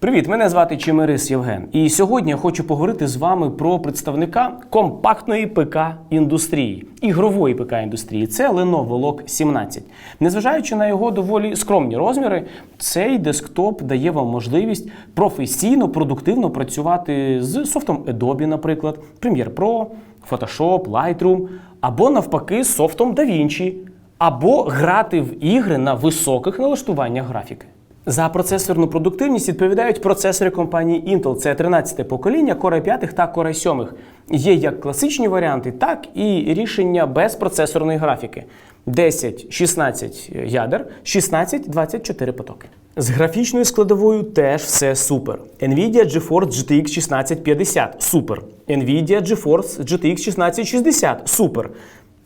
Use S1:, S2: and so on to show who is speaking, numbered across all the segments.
S1: Привіт, мене звати Чимирис Євген. І сьогодні я хочу поговорити з вами про представника компактної ПК індустрії, ігрової ПК індустрії. Це Lenovo Log 17. Незважаючи на його доволі скромні розміри, цей десктоп дає вам можливість професійно, продуктивно працювати з софтом Adobe, наприклад, Premiere Pro, Photoshop, Lightroom, або навпаки з софтом DaVinci, або грати в ігри на високих налаштуваннях графіки. За процесорну продуктивність відповідають процесори компанії Intel. Це 13 покоління Core 5 та Core 7. Є як класичні варіанти, так і рішення без процесорної графіки. 10, 16 ядер, 16, 24 потоки. З графічною складовою теж все супер. Nvidia GeForce GTX 1650 супер. Nvidia GeForce GTX 1660 супер.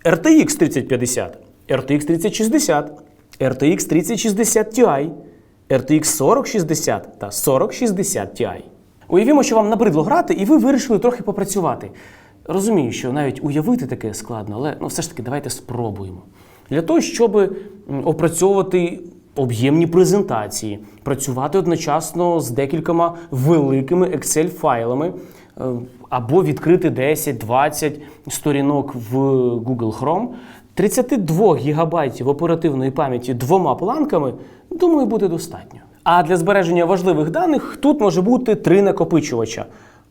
S1: RTX 3050, RTX 3060, RTX 3060 Ti, RTX 4060 та 4060 Ti. Уявімо, що вам набридло грати, і ви вирішили трохи попрацювати. Розумію, що навіть уявити таке складно, але ну, все ж таки давайте спробуємо. Для того, щоб опрацьовувати об'ємні презентації, працювати одночасно з декількома великими Excel-файлами, е, або відкрити 10-20 сторінок в Google Chrome, 32 гігабайтів оперативної пам'яті двома планками, думаю, буде достатньо. А для збереження важливих даних тут може бути три накопичувача.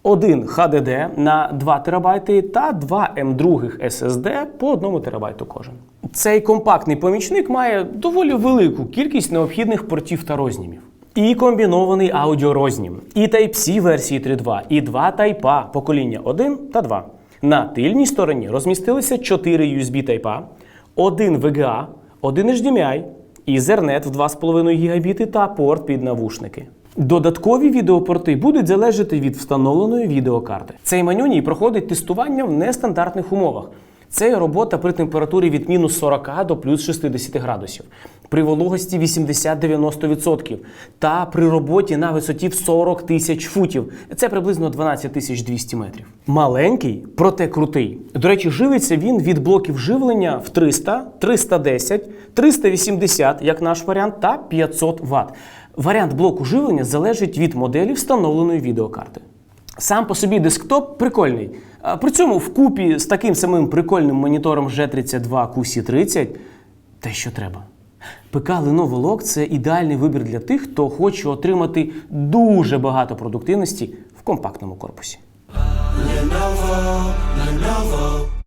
S1: Один HDD на 2 ТБ та 2 М2 SSD по 1 ТБ кожен. Цей компактний помічник має доволі велику кількість необхідних портів та рознімів. І комбінований аудіорознім, і Type-C версії 3.2, і два Type-A покоління 1 та 2. На тильній стороні розмістилися 4 USB Type-A, один VGA, один HDMI, Ethernet в 2,5 гігабіти та порт під навушники. Додаткові відеопорти будуть залежати від встановленої відеокарти. Цей манюній проходить тестування в нестандартних умовах. Це робота при температурі від мінус 40 до плюс 60 градусів, при вологості 80-90% та при роботі на висоті в 40 тисяч футів. Це приблизно 12 тисяч 200 метрів. Маленький, проте крутий. До речі, живиться він від блоків живлення в 300, 310, 380, як наш варіант, та 500 Вт. Варіант блоку живлення залежить від моделі встановленої відеокарти. Сам по собі десктоп прикольний. А При цьому вкупі з таким самим прикольним монітором G32 QC30 те, що треба. ПК Lenovo Log – це ідеальний вибір для тих, хто хоче отримати дуже багато продуктивності в компактному корпусі.
S2: Lenovo, Lenovo.